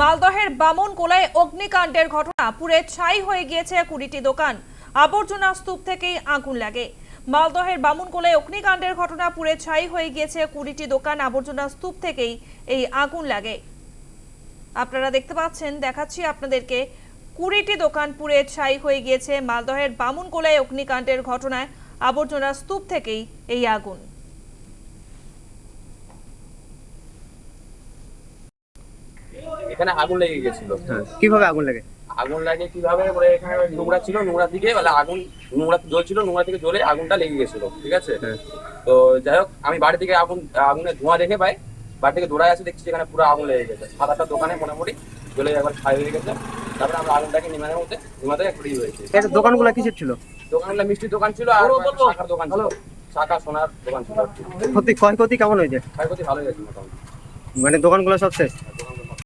মালদহের বামন কোলায় অগ্নিকাণ্ডের ঘটনা পুড়ে ছাই হয়ে গিয়েছে কুড়িটি দোকান। আবর্জনা স্তূপ থেকেই আগুন লাগে। মালদহের বামন কোলায় অগ্নিকাণ্ডের ঘটনা পুড়ে ছাই হয়ে গিয়েছে কুড়িটি দোকান, আবর্জনা স্তূপ থেকেই এই আগুন লাগে। আপনারা দেখতে পাচ্ছেন, দেখাচ্ছি আপনাদেরকে, কুড়িটি দোকান পুড়ে ছাই হয়ে গিয়েছে মালদহের বামুন কোলায় অগ্নিকাণ্ডের ঘটনায় আবর্জনা স্তূপ থেকেই এই আগুন। এখানে আগুন লেগে গেছিল। হ্যাঁ কীভাবে আগুন লাগে? আগুন লাগে কীভাবে? বলে এখানে নোংরা ছিল নোংরা দিকে বলে আগুন নোংরা জ্বলছিল নোংরা থেকে জ্বলে আগুনটা লেগে গেছিল ঠিক আছে? হ্যাঁ। তো যাই হোক আমি বাড়ি থেকে আগুন আগুনের ধোঁয়া দেখে পাই বাড়ি থেকে দৌড়ায় আসে দেখছি এখানে পুরো আগুন লেগে গেছে। সাত আটটা দোকানে মোটামুটি জ্বলে একবার ছাই হয়ে গেছে। তারপরে আমরা আগুনটাকে নিমানের মধ্যে নিমাতে ইয়ে হয়েছে। দোকানগুলো কিসের ছিল? দোকানগুলো মিষ্টির দোকান ছিল আর শাখার দোকান ছিল। শাখা সোনার দোকান ছিল। ক্ষতি ক্ষয়ক্ষতি কেমন হয়েছে? ক্ষয়ক্ষতি ভালো হয়েছে মোটামুটি। মানে দোকানগুলো সব শেষ?